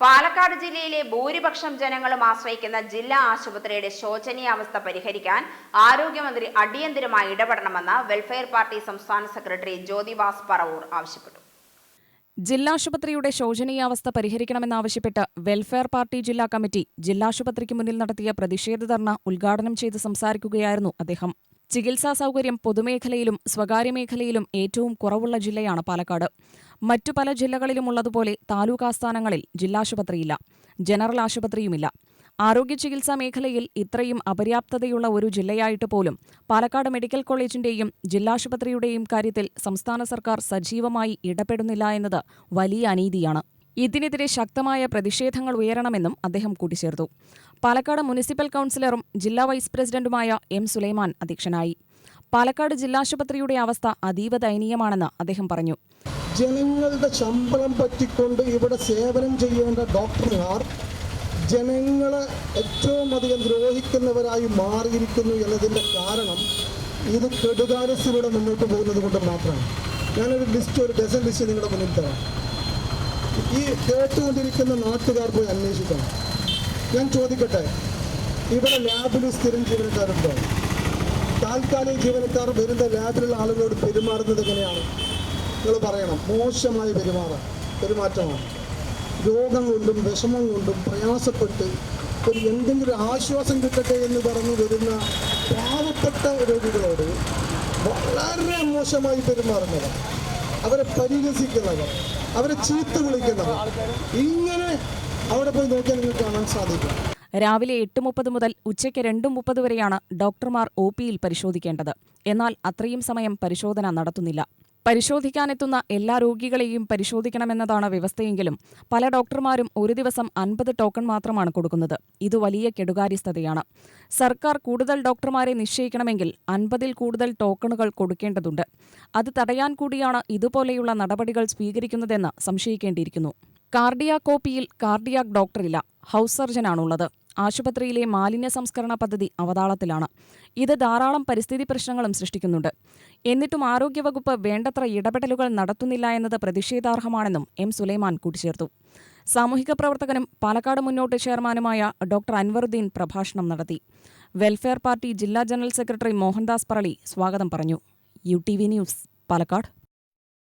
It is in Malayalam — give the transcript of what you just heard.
പാലക്കാട് ജില്ലയിലെ ഭൂരിപക്ഷം ജനങ്ങളും ആശ്രയിക്കുന്ന ജില്ലാ ആശുപത്രിയുടെ ശോചനീയാവസ്ഥ പരിഹരിക്കാൻ ആരോഗ്യമന്ത്രി അടിയന്തരമായി ഇടപെടണമെന്ന് വെൽഫെയർ പാർട്ടി സംസ്ഥാന സെക്രട്ടറി ജ്യോതിവാസ് പറവൂർ ആവശ്യപ്പെട്ടു. ജില്ലാശുപത്രിയുടെ ശോചനീയാവസ്ഥ പരിഹരിക്കണമെന്നാവശ്യപ്പെട്ട് വെൽഫെയർ പാർട്ടി ജില്ലാ കമ്മിറ്റി ജില്ലാശുപത്രിക്ക് മുന്നിൽ നടത്തിയ പ്രതിഷേധ ധർണ ഉദ്ഘാടനം ചെയ്ത് സംസാരിക്കുകയായിരുന്നു അദ്ദേഹം. ചികിത്സാ സൗകര്യം പൊതുമേഖലയിലും സ്വകാര്യ മേഖലയിലും ഏറ്റവും കുറവുള്ള ജില്ലയാണ് പാലക്കാട്. മറ്റു പല ജില്ലകളിലുമുള്ളതുപോലെ താലൂക്ക് ആസ്ഥാനങ്ങളിൽ ജില്ലാശുപത്രിയില്ല ജനറൽ ആശുപത്രിയുമില്ല. ആരോഗ്യ ചികിത്സാ മേഖലയിൽ ഇത്രയും അപര്യാപ്തതയുള്ള ഒരു ജില്ലയായിട്ട് പോലും പാലക്കാട് മെഡിക്കൽ കോളേജിന്റെയും ജില്ലാശുപത്രിയുടെയും കാര്യത്തിൽ സംസ്ഥാന സർക്കാർ സജീവമായി ഇടപെടുന്നില്ല എന്നത് വലിയ അനീതിയാണ്. ഇതിനെതിരെ ശക്തമായ പ്രതിഷേധങ്ങൾ ഉയരണമെന്നും അദ്ദേഹം കൂട്ടിച്ചേർത്തു. പാലക്കാട് മുനിസിപ്പൽ കൌൺസിലറും ജില്ലാ വൈസ് പ്രസിഡന്റുമായ എം സുലൈമാൻ അധ്യക്ഷനായി. പാലക്കാട് ജില്ലാശുപത്രിയുടെ അവസ്ഥ അതീവ ദയനീയമാണെന്ന് അദ്ദേഹം പറഞ്ഞു. ജനങ്ങളുടെ ശമ്പളം പറ്റിക്കൊണ്ട് ഇവിടെ സേവനം ചെയ്യേണ്ട ഡോക്ടർമാർ ജനങ്ങളെ ഏറ്റവും അധികം ദ്രോഹിക്കുന്നവരായി മാറിയിരിക്കുന്നു എന്നതിന്റെ കാരണം ഇത് കെടുകാരസിലൂടെ മുന്നോട്ട് പോകുന്നത് കൊണ്ട് മാത്രമാണ്. ഞാനൊരു ലിസ്റ്റ് ഒരു ഡസൻ ലിസ്റ്റ് നിങ്ങളുടെ മുന്നിൽ തരാം. ഈ കേട്ടുകൊണ്ടിരിക്കുന്ന നാട്ടുകാർ പോയി അന്വേഷിക്കണം. ഞാൻ ചോദിക്കട്ടെ ഇവിടെ ലാബിൽ സ്ഥിരം ജീവനക്കാരുണ്ടോ? താൽക്കാലിക ജീവനക്കാർ വരുന്ന ലാബിലുള്ള ആളുകളോട് പെരുമാറുന്നത് എങ്ങനെയാണ്? നിങ്ങൾ പറയണം. മോശമായി പെരുമാറാം പെരുമാറ്റമാണ്. രോഗം കൊണ്ടും വിഷമം കൊണ്ടും പ്രയാസപ്പെട്ട് ഒരു എന്തെങ്കിലും ആശ്വാസം കിട്ടട്ടെ എന്ന് പറഞ്ഞു വരുന്ന പാവപ്പെട്ട രോഗികളോട് വളരെ മോശമായി പെരുമാറുന്നവർ അവരെ പരിഹസിക്കുന്നവർ അവരെ ചീത്ത വിളിക്കുന്നവർ ഇങ്ങനെ അവിടെ പോയി നോക്കിയാൽ നിങ്ങൾക്ക് കാണാൻ സാധിക്കും. രാവിലെ എട്ട് മുപ്പത് മുതൽ ഉച്ചയ്ക്ക് രണ്ട് മുപ്പത് വരെയാണ് ഡോക്ടർമാർ ഒ പിയിൽ പരിശോധിക്കേണ്ടത്. എന്നാൽ അത്രയും സമയം പരിശോധന നടത്തുന്നില്ല. പരിശോധിക്കാനെത്തുന്ന എല്ലാ രോഗികളെയും പരിശോധിക്കണമെന്നതാണ് വ്യവസ്ഥയെങ്കിലും പല ഡോക്ടർമാരും ഒരു ദിവസം അൻപത് ടോക്കൺ മാത്രമാണ് കൊടുക്കുന്നത്. ഇത് വലിയ കെടുകാര്യസ്ഥതയാണ്. സർക്കാർ കൂടുതൽ ഡോക്ടർമാരെ നിശ്ചയിക്കണമെങ്കിൽ അൻപതിൽ കൂടുതൽ ടോക്കണുകൾ കൊടുക്കേണ്ടതുണ്ട്. അത് തടയാൻ കൂടിയാണ് ഇതുപോലെയുള്ള നടപടികൾ സ്വീകരിക്കുന്നതെന്ന് സംശയിക്കേണ്ടിയിരിക്കുന്നു. കാർഡിയാകോപ്പിയിൽ കാർഡിയാക് ഡോക്ടറില്ല. ഹൗസ് സർജനാണുള്ളത്. ആശുപത്രിയിലെ മാലിന്യ സംസ്കരണ പദ്ധതി അവതാളത്തിലാണ്. ഇത് ധാരാളം പരിസ്ഥിതി പ്രശ്നങ്ങളും സൃഷ്ടിക്കുന്നുണ്ട്. എന്നിട്ടും ആരോഗ്യവകുപ്പ് വേണ്ടത്ര ഇടപെടലുകൾ നടത്തുന്നില്ല എന്നത് പ്രതിഷേധാർഹമാണെന്നും എം സുലൈമാൻ കൂട്ടിച്ചേർത്തു. സാമൂഹിക പ്രവർത്തകനും പാലക്കാട് മുന്നോട്ട് ചെയർമാനുമായ ഡോക്ടർ അൻവറുദ്ദീൻ പ്രഭാഷണം നടത്തി. വെൽഫെയർ പാർട്ടി ജില്ലാ ജനറൽ സെക്രട്ടറി മോഹൻദാസ് പറളി സ്വാഗതം പറഞ്ഞു. U T V news Palakkad.